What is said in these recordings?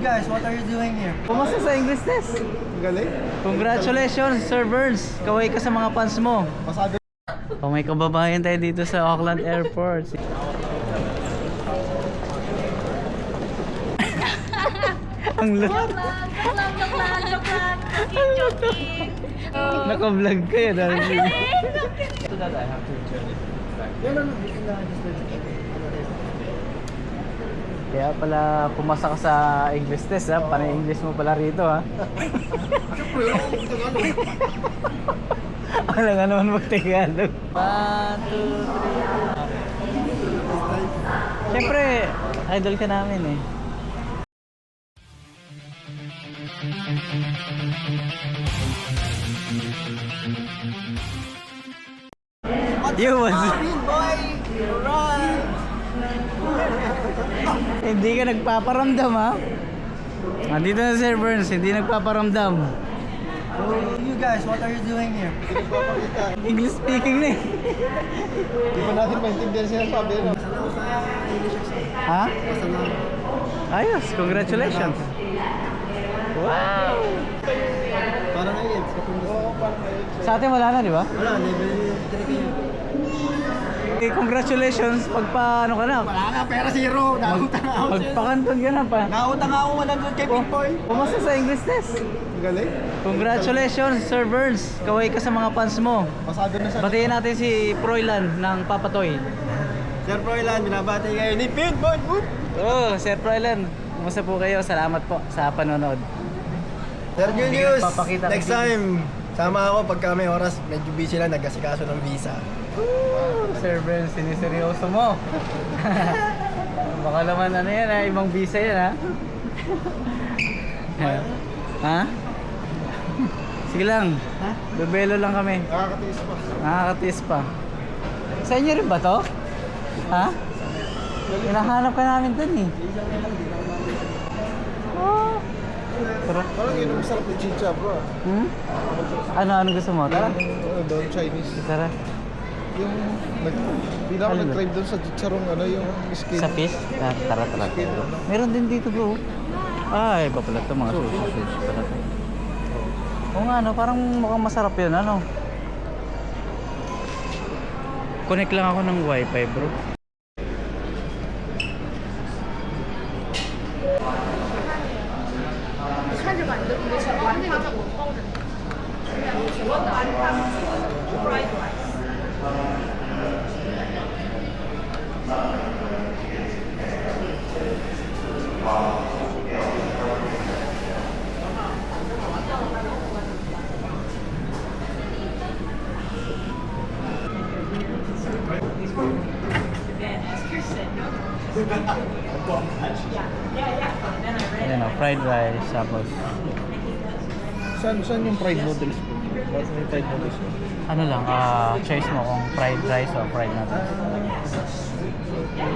guys, what are you doing here? Kumusta sa English test? Galing. Congratulations, Sir Burns. Kaway ka sa mga fans mo. Masabi. Oh, may kababayan tayo dito sa Auckland Airport. Ang lut. Joke lang, joke lang, joke lang, joke lang. Joking, joking. Oh. Naka-vlog kayo dahil No, no, no, you can uh, just do it. Kaya pala pumasa ka sa English test ha. Panay English mo pala rito ha. Wala nga naman mag-Tagalog. One, two, three. Siyempre, idol ka namin eh. You was... boy! Alright! Hindi ka nagpaparamdam ha? Nandito na Sir Burns, hindi nagpaparamdam. So, you guys, what are you doing here? English speaking na eh. Di pa natin maintindihan siya sabi. No? Ha? Ayos, congratulations. Wow! Parang ayun. Sa atin wala na, di ba? Wala, level 3 kayo. Eh, congratulations, pagpa ano ka na. Wala nga, pera zero. Nautang ako. Magpakantong ka na pa. Nautang ako 100 kay Big Boy. Kumusta sa English test? Galing. Congratulations, Sir Burns. Kaway ka sa mga fans mo. Masabi na sa... Batiin natin si Froilan ng Papatoy. Sir Froilan, binabati kayo ni Big Boy. Whoop! Oh, Sir Froilan. Kumusta po kayo? Salamat po sa panonood. Sir Julius, Papakita next kay time, sama ako pagka may oras, medyo busy lang, nagkasikaso ng visa. Woo! Sir Burns, siniseryoso mo. Baka naman ano yan ha, ibang visa yan ha. ha? Sige lang. Ha? Bebelo lang kami. Nakakatiis pa. Nakakatiis pa. Sa inyo rin ba to? Ha? Hinahanap ka namin dun eh. Tara. Parang yun ang masarap na chicha bro. Hmm? Ano, ano gusto mo? Tara. Ano doon, Chinese. Tara. Yung... Nag, di na ako Alin ba? nag-try doon sa chicharong ano yung skin. Sa fish? Tara, tara, tara. Skin, ano? Meron din dito bro. Ay, iba pala ito mga sushi fish pala ito. Oo nga, no, parang mukhang masarap yun, ano? Connect lang ako ng wifi bro. Saan, saan yung fried noodles bro? Bakit may fried noodles bro? ano lang, ah, choice mo kung fried rice o fried noodles.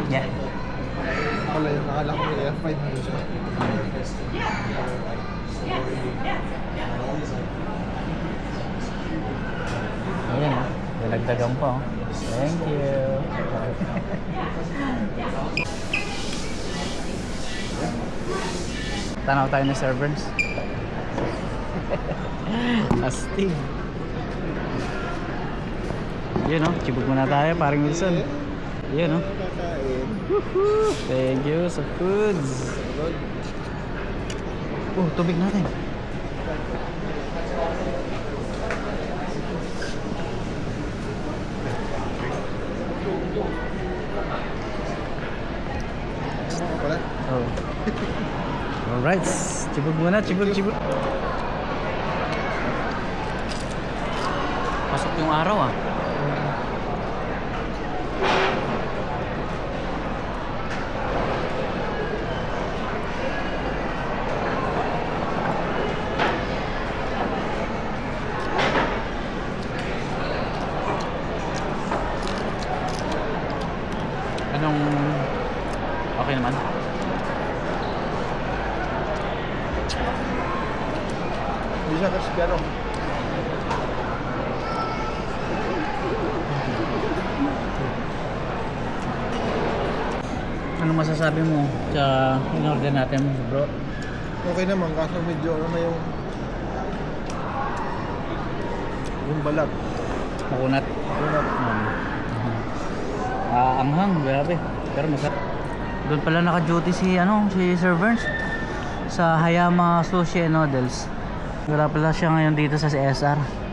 Yeah. Wala yun, nakala ko yung fried noodles bro. Ayan o, dalagdagan pa oh. Thank you. Tanaw tayo ng servers. Astig. Yun o, chibog muna tayo, parang Wilson. Yun o. Kakain. Thank you sa foods. Oh, tubig natin. Oh. Alright, chibog muna, chibog, chibog. Pasok yung araw ah. Anong okay naman? Siya kasi gano'n. Ano masasabi mo sa in-order natin, bro? Okay naman, kaso medyo ano na yung... Yung balat. Makunat. Balat. Ah, anghang, grabe. Pero masarap. Doon pala naka-duty si ano, si Sir Burns sa Hayama Sushi and Noodles. Wala pala siya ngayon dito sa CSR.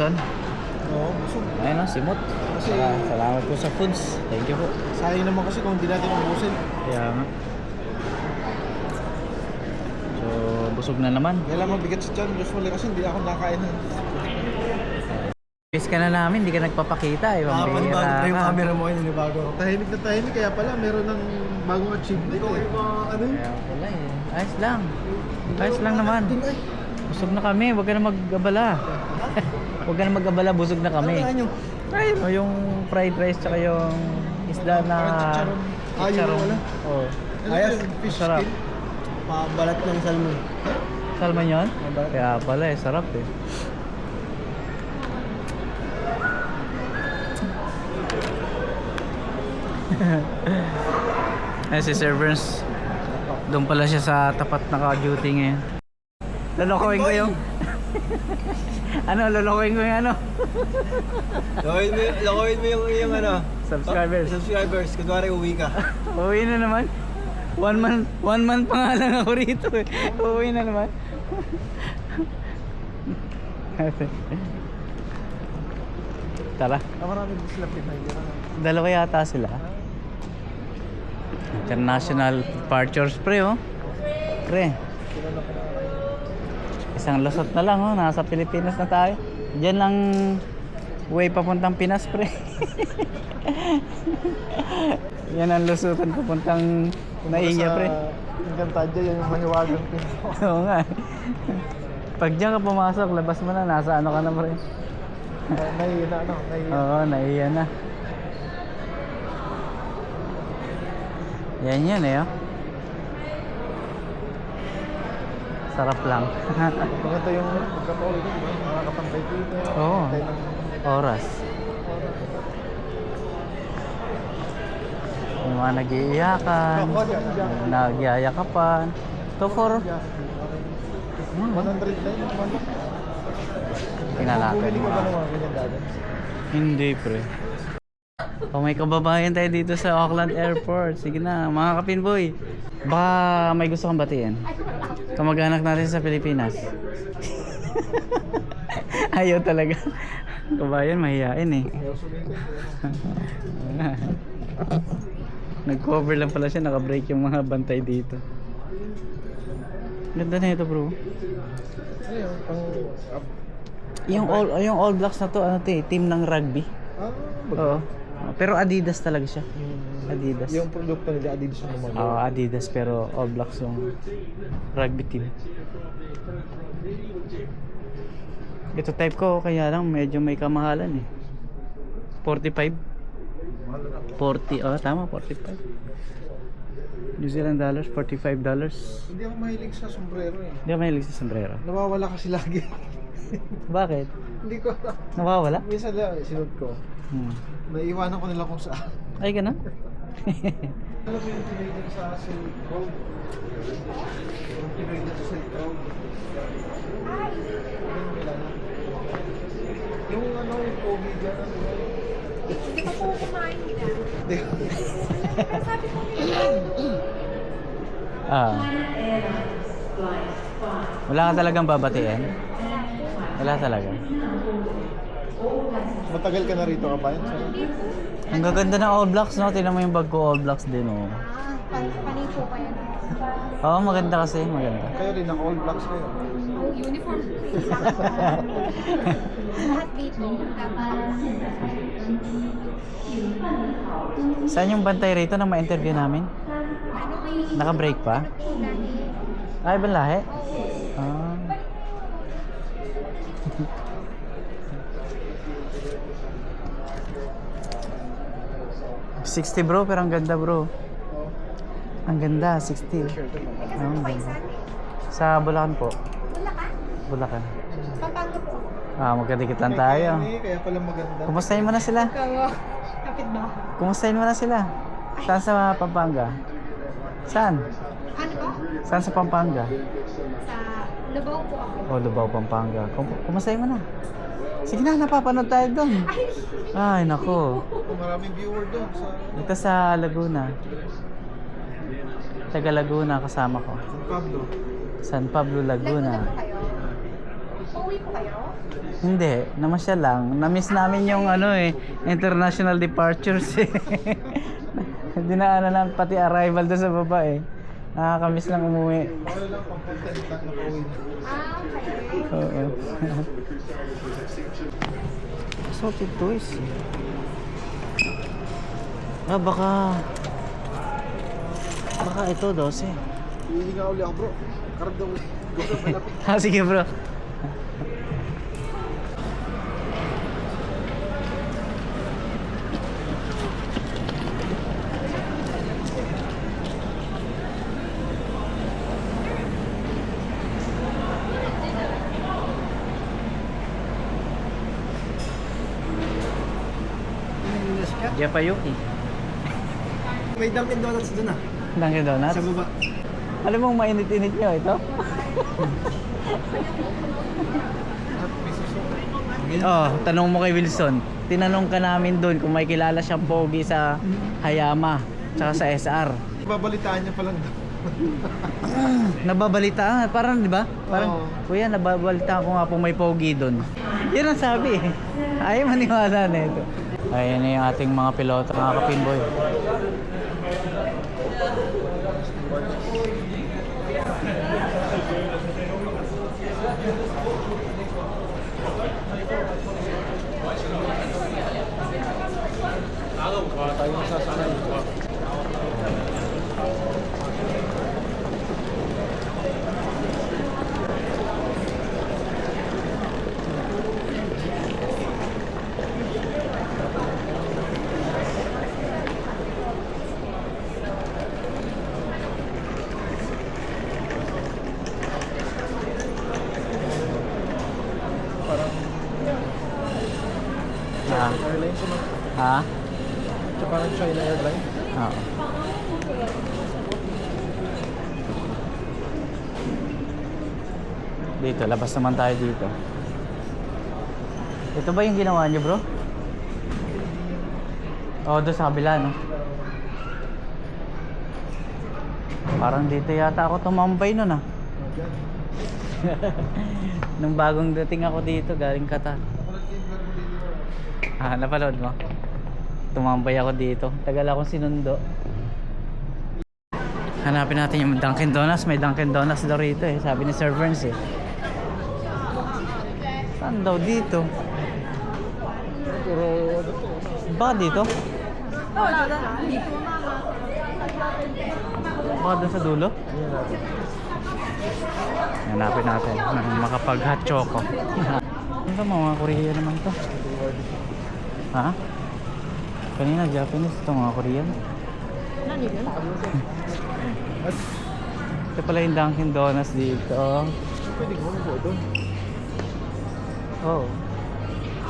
Wilson. Oo, busog. Ayun o, simot. Kasi- Sala- salamat po sa foods. Thank you po. Sayang naman kasi kung hindi natin ubusin. Kaya nga. So, busog na naman. Kaya lang mabigat sa tiyan, usually kasi hindi ako nakain. Miss ka na namin, hindi ka nagpapakita. Eh, pambihira ka. mo yun, bago. Tahimik na tahimik, kaya pala meron ng bagong achievement. Ikaw yung mga ano yun? Kaya pala eh. Ayos lang. Ayos lang naman. Busog na kami, huwag ka na mag-abala. Huwag ka na mag-abala, busog na kami. Ano yun? Ayun, o yung fried rice tsaka yung isda na... Parang chicharon. Ah, yun wala. Oo. Ayos, fish Sarap. skin. Pabalat ng salmon. Salmon yun? Mabalat. Kaya pala eh, sarap eh. Ay, si Sir Burns. Doon pala siya sa tapat naka-duty ngayon. Lolokohin ko yung... ano, lolokohin ko yung ano? Lokohin mo, lokohin mo yung, yung ano, Subscribers. subscribers. Kunwari uwi ka. Uwi na naman. One month, one month pa nga lang ako rito eh. Uwi na naman. Tara. Ah, marami din sila pinahira. Dalawa yata sila. International Departures pre oh. Pre. Isang lusot na lang oh, nasa Pilipinas na tayo. Diyan lang way papuntang Pinas pre. Yan ang lusutan papuntang Naiya pre. Yung Cantadja, yan yung mahiwagang pin. Oo nga. Pag diyan ka pumasok, labas mo na, nasa ano ka na pre. Naiya na, ano, naiya. Oo, naiya na. Yan yun eh, oh. Sarap lang. Maganda yung pagkataon ito, di ba? Nakakapantay dito. Oo. Oras. Yung mga nag-iiyakan, nagyayakapan. To for... 100 na yun. Tingnan natin. Bumili ka Oh, may kababayan tayo dito sa Auckland Airport. Sige na, mga kapinboy. Baka may gusto kang batiin. Kamag-anak natin sa Pilipinas. Ayaw talaga. Kabayan, mahihain eh. Nag-cover lang pala siya, naka-break yung mga bantay dito. Ganda na ito, bro. Pang... Yung all yung All Blacks na to, ano to eh, team ng rugby. Ah, Oo. Pero Adidas talaga siya. Adidas. Yung produkto nila Adidas yung naman. Oo, Adidas pero All Blacks yung rugby team. Ito type ko kaya lang medyo may kamahalan eh. 45. 40, oh tama, 45. New Zealand dollars, 45 dollars. Hindi ako mahilig sa sombrero eh. Hindi ako mahilig sa sombrero. Nawawala kasi lagi. Bakit? Hindi ko Nawawala? Minsan lang, sinod ko. Hmm. Naiiwanan ko nila kung saan. Ay, ganun? Alam mo yung tinayin sa Silk Road? Yung tinayin sa Silk Road? Ano yung ano, yung COVID dyan, ano yun? Hindi ko po kumain nila. Hindi. Pero sabi ko ah. Wala ka talagang babatiin? Wala talaga. Matagal ka na rito ka ba? Ang gaganda ng All Blacks, no? Tingnan mo yung bag ko All Blacks din, oh. Ah, pan panay po ba yan? Oo, maganda kasi, maganda. Kayo rin, naka-all blacks kayo. Ang uniform. Lahat dito. Tapos, Saan yung bantay rito na ma-interview namin? ano. Naka-break pa? Ay, ibang lahi? oo. Ah. Sixty bro, pero ang ganda bro. Ang ganda, 60. Shirt ito. Oh, ang ganda. Sa Bulacan po. Ka? Bulacan. Pampanga po. Ah, magkadikit lang tayo. Kaya, pala maganda. Kumustahin mo na sila? Kapit ba? Kumustahin mo na sila? Saan sa Pampanga? Saan? Ano po? Saan sa Pampanga? Sa Lubao po ako. O, Lubao, Pampanga. Kum kumustahin mo na? Sige na, napapanood tayo doon. Ay, nako. Maraming viewer doon sa Dito sa Laguna. Taga Laguna kasama ko. San Pablo. San Pablo, Laguna Laguna. po kayo? Uwi po kayo? Hindi, namasyal lang. Na-miss namin yung ano eh, international departures eh. Dinaanan lang pati arrival doon sa baba eh. Nakakamiss lang umuwi. Ah. Oo. Salted toys. Ah, baka... Baka ito, 12. Hihinga uli ako bro. Karab daw. Ah, sige bro. Japayuki. May Dunkin Donuts doon ah. Dunkin Donuts. Sa baba. Alam mo, mainit-init nyo ito? Oh, tanong mo kay Wilson. Tinanong ka namin doon kung may kilala siyang pogi sa Hayama tsaka sa SR. Babalitaan niya pa lang daw. Nababalitaan, parang 'di ba? Parang Oo. kuya, nababalitaan ko nga po may pogi doon. 'Yan ang sabi. eh. Ayaw maniwala na ito. Ayan na yung ating mga piloto, mga kapinboy. Tayo sasakay. Parang Ha? airlines ano? Ha? Ito parang China Airlines. Oo. Dito, labas naman tayo dito. Ito ba yung ginawa niyo, bro? Oo, doon sa kabila, no? Parang dito yata ako tumambay nun, ah. Nung bagong dating ako dito, galing dito. Ah, napanood mo? Tumambay ako dito. Tagal akong sinundo. Hanapin natin yung Dunkin Donuts. May Dunkin Donuts daw rito eh. Sabi ni Sir Verns eh. Saan daw dito? Ano. Baka dito? Doon sa dulo? Hanapin natin. Nang makapag hot choco. ano ba mga Korea naman to? Ha? Kanina Japanese ito mga Korean. Ito pala yung Dunkin Donuts dito. pwede ko mo doon. Oh.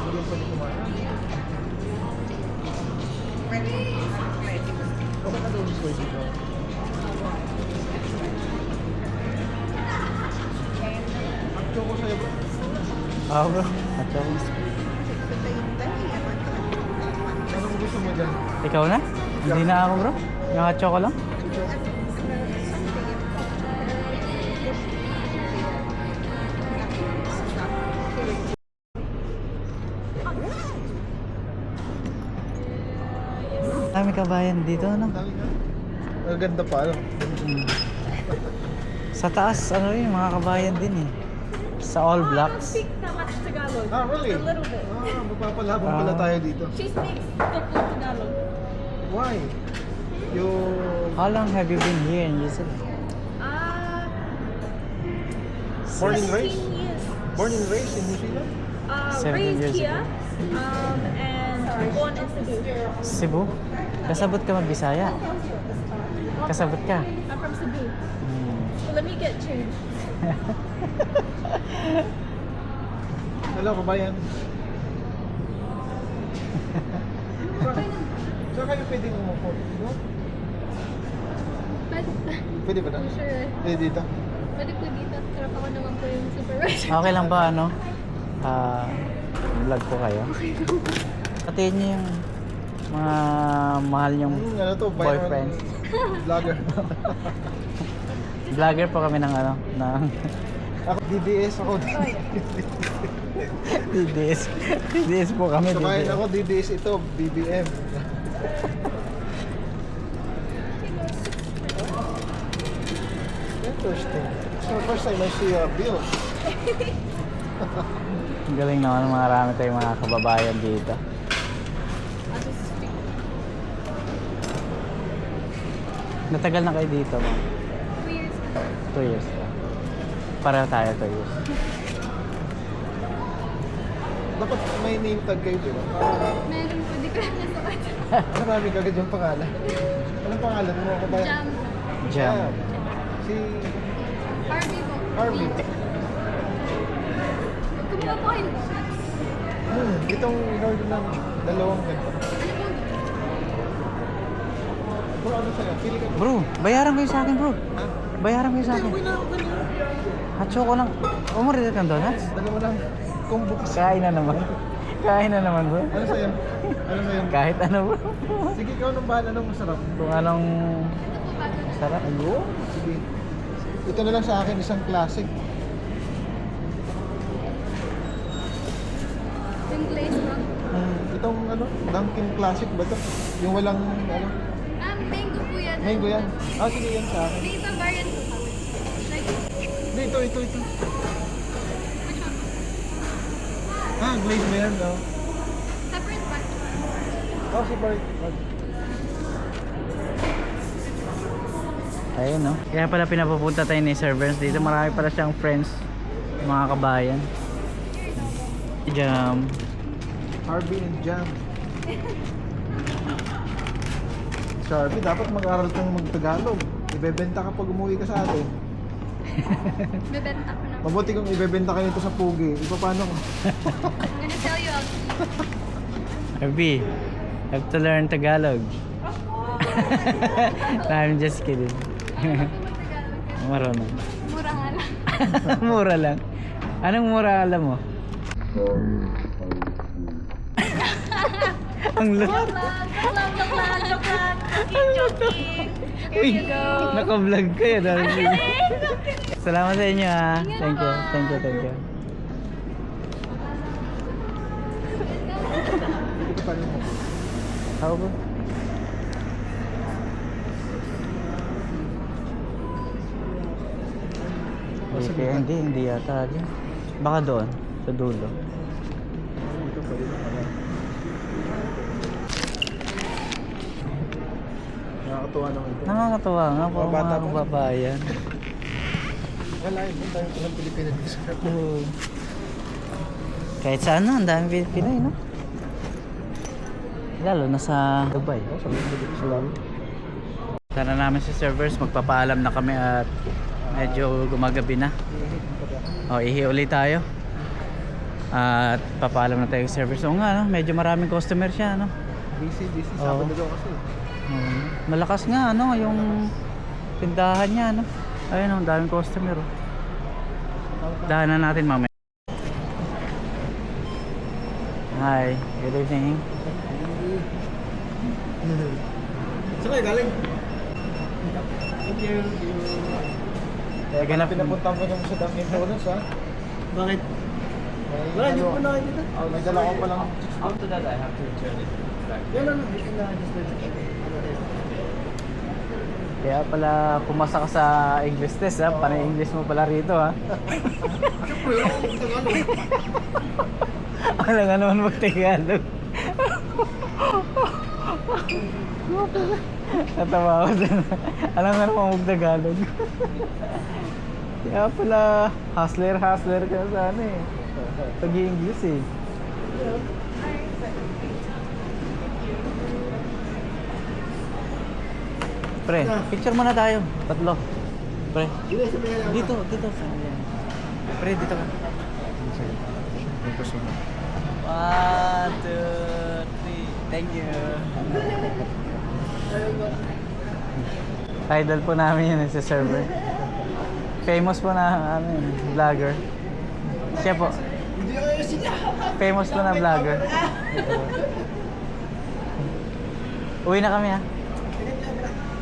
Hindi yung pwede kumain. Okay na doon pwede ko. Ang choco sa'yo. Ah, bro. Hot choco. Anong gusto mo dyan? Ikaw na? Hindi na ako, bro. Yung hot choco lang? Dami kabayan dito, ano? Ang ganda pa. Ano? Sa taas, ano rin, mga kabayan din eh. Sa All Blacks. speak that much Tagalog. Ah, really? A little bit. Ah, mapapalabang pala Ah. tayo dito. She speaks the full Tagalog. Why? Yung... How long have you been here in Zealand? Ah, Born and 17 raised? years. Born and raised in New Zealand? Uh, 17 raised years here. Um, and born in Cebu. Cebu? Kasabot ka mag-Bisaya? Kasabot ka? I'm from Cebu. Hmm. So let me get changed. Hello, kabayan. Saan kayo pwedeng umupo? Dito? Pwede, Pwede ba na? sure. Pwede dito? Pwede po dito. Sarap ako naman po yung supervisor. Okay lang ba ano? Ah, vlog ko kayo. Patiin niyo yung mga mahal niyong Hmm, ano to? Viral boyfriends. Vlogger. Vlogger po kami ng ano, ng ako DDS ako. DDS. DDS po kami. Sakayin DDS. ako DDS ito, BBM. Interesting. So first time I see a bill. Ang galing naman, marami tayong mga kababayan dito. I'll just speak. Natagal na kayo dito, ma'am? Two years na. Two years pa. Pareho tayo, two years. Dapat may name tag kayo, di ba? Meron po, di ko lang nasukat. marami kagad yung pangalan. Anong pangalan mo ako ba? Jam. Jam. Si Harvey po. Harvey. Kumuha po kayo. Hmm, itong in-order ng dalawang ganito. Bro, ano sa'yo? Pili ka. Bro, bayaran kayo sa akin, bro. Ha? Bayaran kayo sa akin. Hatso ko lang. Umorder kang donuts? Dalawa lang. Combo kasi. Kain na naman. Kain na naman, bro. Ano sa'yo? Ano sa'yo? Kahit ano, bro. Sige, ikaw nung bahala nung masarap. Kung anong sarap. Ayun. Sige. Ito na lang sa akin, isang classic. Yung glaze. Hmm, itong ano, Dunkin Classic ba to? Yung walang ano, mango po yan. mango yan. Ah, sige yan sa akin. Ibang variant po kami. Hindi, ito, ito, ito. which one? Ah, glaze ba yan, no? Separate pa. Oh, si Bart. Bart. Ayun, no? Kaya pala pinapupunta tayo ni Sir Burns dito. Marami pala siyang friends, mga kabayan. Jam. Harvey and Jam. Si Harvey, dapat mag-aral kang mag-Tagalog. Ibebenta ka pag umuwi ka sa atin. Bebenta ko na. Mabuti kung ibebenta ka nito sa Pugi. Iba paano ko? I'm gonna tell you all. Harvey, have to learn Tagalog. no, I'm just kidding. Marunong. Mura nga lang. mura lang. Anong mura alam mo? Ang lut. Joke lang, joke lang, joke lang, joke lang. Joking, joking. Here you go. Naka-vlog kayo. dahil Salamat sa inyo ha. Thank you. Thank you, thank you. How ba? Hindi, hindi, hindi yata. Baka doon, sa dulo. Ito pwede na pala. Nakakatuwa naman ito. Nakakatawa nga po Mga bata mga kababayan. Wala yun. Ang dami ko ng Pilipinas dito sa Oo. Kahit saan no, ang dami Pilipinay, no? Lalo na sa Dubai. Tara namin sa servers, magpapaalam na kami at medyo gumagabi na. O, ihi ulit tayo. At papaalam na tayo sa servers. Oo nga, no? medyo maraming customer siya, no? Busy, busy. Sabado daw kasi. Mm. Malakas nga, ano, yung tindahan niya, no? Ayun, ang daming customer, oh. Dahanan natin mamaya. Hi, good evening. Saan kayo galing? Thank you. Kaya Ganap- pinapunta ko naman sa Dunkin Donuts ha. Bakit? Wala, hindi ko na kayo dito. Oh, may dala ko palang After that, I have to return it back. Yan ano, hindi ka na just Kaya pala pumasa ka sa English test, ha? Panay English mo pala rito, ha? Siyempre, ako nga naman mag-Tagalog. Natawa ako dun. Alam nga naman mag-Tagalog. Kaya pala, hustler, hustler ka sa ano eh. Pag-i-English eh. Pre, picture muna tayo. Tatlo. Pre, Dito sa dito, dito. Pre, dito ka. One, two, three. Thank you. Idol po namin yun sa server. Famous po na ano yun, vlogger. Siya po. Famous po na vlogger. Uwi na kami ha.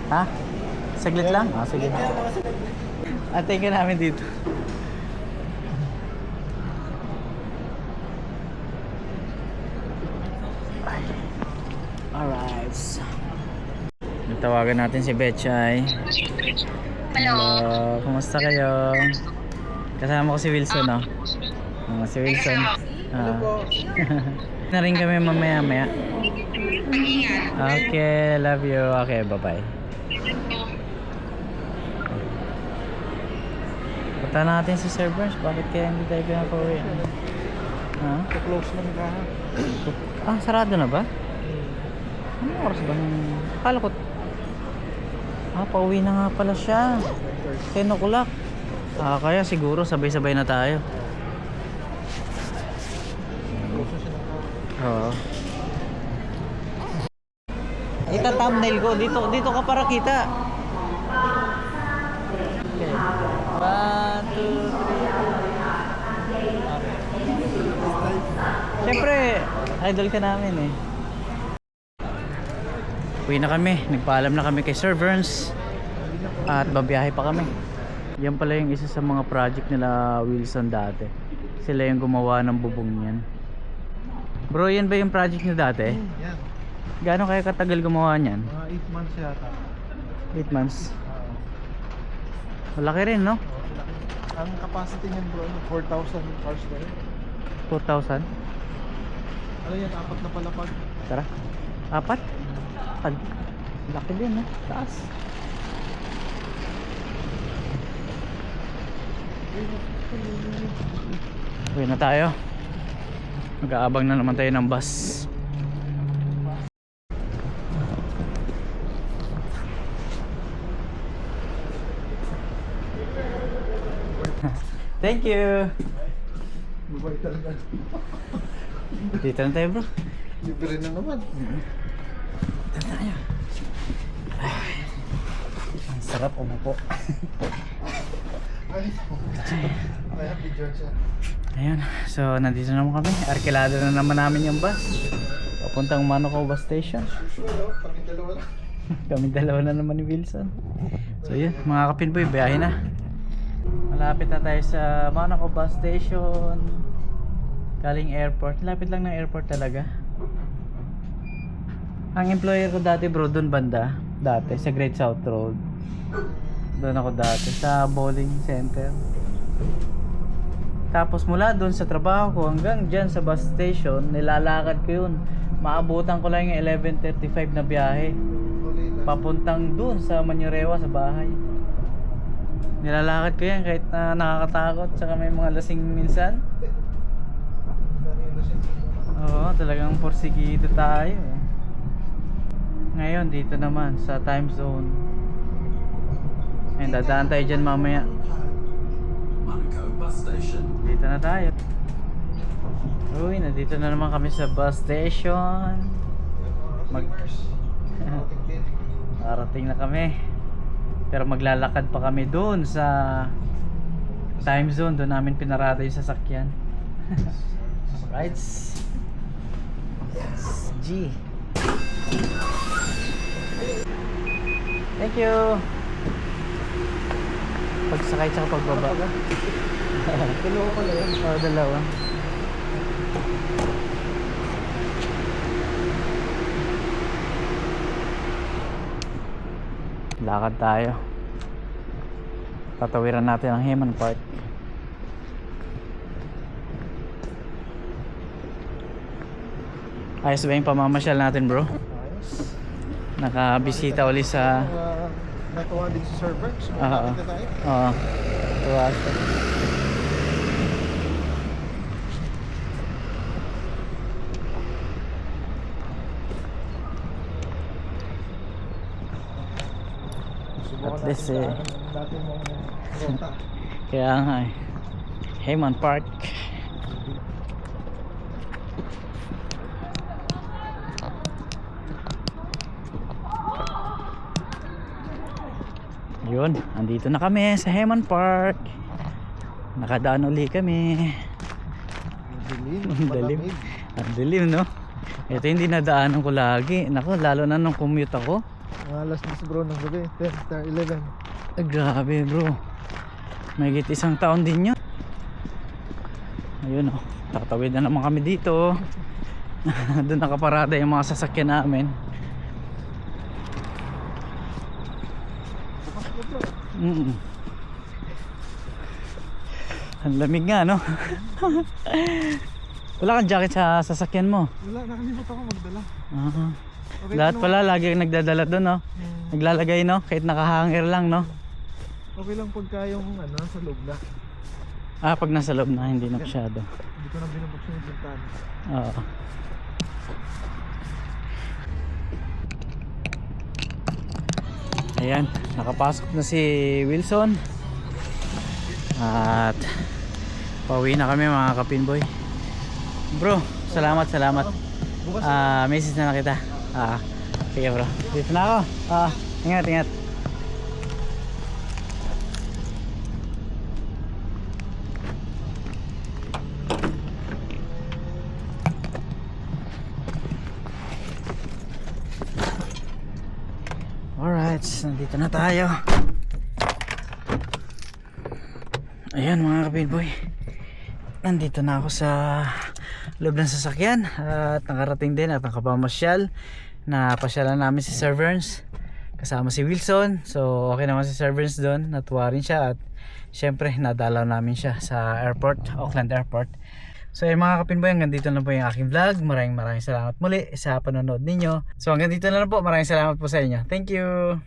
Ha? Saglit lang? Ah, sige. Atay ka namin dito. Alright. Natawagan natin si Betchay. Hello. Kumusta kayo? Kasama ko si Wilson, no? Oh, si Wilson. Ah. na rin kami mamaya maya. Okay, love you. Okay, bye-bye. Punta natin si servers. Bakit kaya hindi tayo pinapauwi? Ha? Close man ka. Ah, sarado na ba? Ano oras ba? Akala ko... Ah, pauwi na nga pala siya. 10 o'clock. Ah, kaya siguro sabay-sabay na tayo. Oo. Ita thumbnail ko dito dito ka para kita. Okay. Three. Siyempre, idol ka namin eh. Uwi na kami. Nagpaalam na kami kay Sir Verns. At babiyahe pa kami. Yan pala yung isa sa mga project nila Wilson dati. Sila yung gumawa ng bubong niyan. Bro, yan ba yung project niyo dati? Yan. Gaano kaya katagal gumawa niyan? Mga 8 months yata. 8 months. Oo. Malaki rin, no? Ang capacity niyan bro, ano, 4,000 cars ba yun? 4,000. Ano yan, apat na palapag. Tara. Apat? Pag laki din, no? Taas. Uwi na tayo. Mag-aabang na naman tayo ng bus. Thank you. Dubai talaga. Dito na tayo, bro. Libre na naman. Dito na tayo. Ay, ang sarap umupo. Ay, video siya. Ayun, so nandito na naman kami. Arkilado na naman namin yung bus. Papuntang Manoco bus station. No? Kami dalawa na. Kami dalawa na naman ni Wilson. So yun, mga kapinboy, biyahe na. Malapit na tayo sa Manoco bus station. Galing airport. Lapit lang ng airport talaga. Ang employer ko dati bro, doon banda. Dati, sa Great South Road. Doon ako dati, sa bowling center. Tapos mula doon sa trabaho ko hanggang dyan sa bus station, nilalakad ko yun. Maabutan ko lang yung 11.35 na biyahe. Papuntang doon sa Manurewa sa bahay. Nilalakad ko yan kahit na nakakatakot saka may mga lasing minsan. Oo, talagang porsigido tayo. Ngayon, dito naman sa time zone. Ayun, dadaan tayo dyan mamaya. Dito na tayo. Uy, nandito na naman kami sa bus station. Mag... Parating na kami. Pero maglalakad pa kami doon sa time zone. Doon namin pinarada yung sasakyan. Rights. Yes. G. Thank you. Pagsakay tsaka pagbaba. Dalawa pala yan. Oo, dalawa. Lakad tayo. Tatawiran natin ang Heman Park. Ayos ba yung pamamasyal natin bro? Ayos. Nakabisita uli sa... Uh, natuwa din si Sir Berg. So, Oo. makakita tayo. Oo. Tuwa At least eh, rota. Kaya nga eh. Heyman Park. Yun, andito na kami sa Heyman Park. Nakadaan uli kami. Ang dilim, Ang dilim. no? Ito yung dinadaanan ko lagi. Nako, lalo na nung commute ako. Mga alas 10 bro ng gabi, 10, 11. Ay, grabe, bro. May isang taon din yun. Ayun, oh. Tatawid na naman kami dito. Doon nakaparada yung mga sasakyan namin. Mm. Ang lamig nga, no? Wala kang jacket sa sasakyan mo. Wala, nakalimutan ko magdala. Ah. Okay, Lahat pala lagi nagdadala doon, no? Hmm, Naglalagay, no? Kahit nakahanger lang, no? okay lang pagka yung ano, sa loob na. Ah, pag nasa loob na, hindi na masyado. Hindi ko na binubuksan yung bintana. Oo. Ayan, nakapasok na si Wilson. At pauwi na kami mga kapinboy. Bro, salamat, salamat. Ah, message na lang kita. Ah, sige bro. Dito na ako. Ah, ingat, ingat. Alright, nandito na tayo. Ayan mga kapilboy. Nandito na ako sa loob ng sasakyan at nakarating din at nakapamasyal na pasyalan namin si Sir Verns kasama si Wilson so okay naman si Sir Verns doon natuwa rin siya at syempre nadalaw namin siya sa airport Auckland Airport So yung mga kapinboy, hanggang dito na po yung aking vlog. Maraming maraming salamat muli sa panonood ninyo. So hanggang dito lang po. Maraming salamat po sa inyo. Thank you!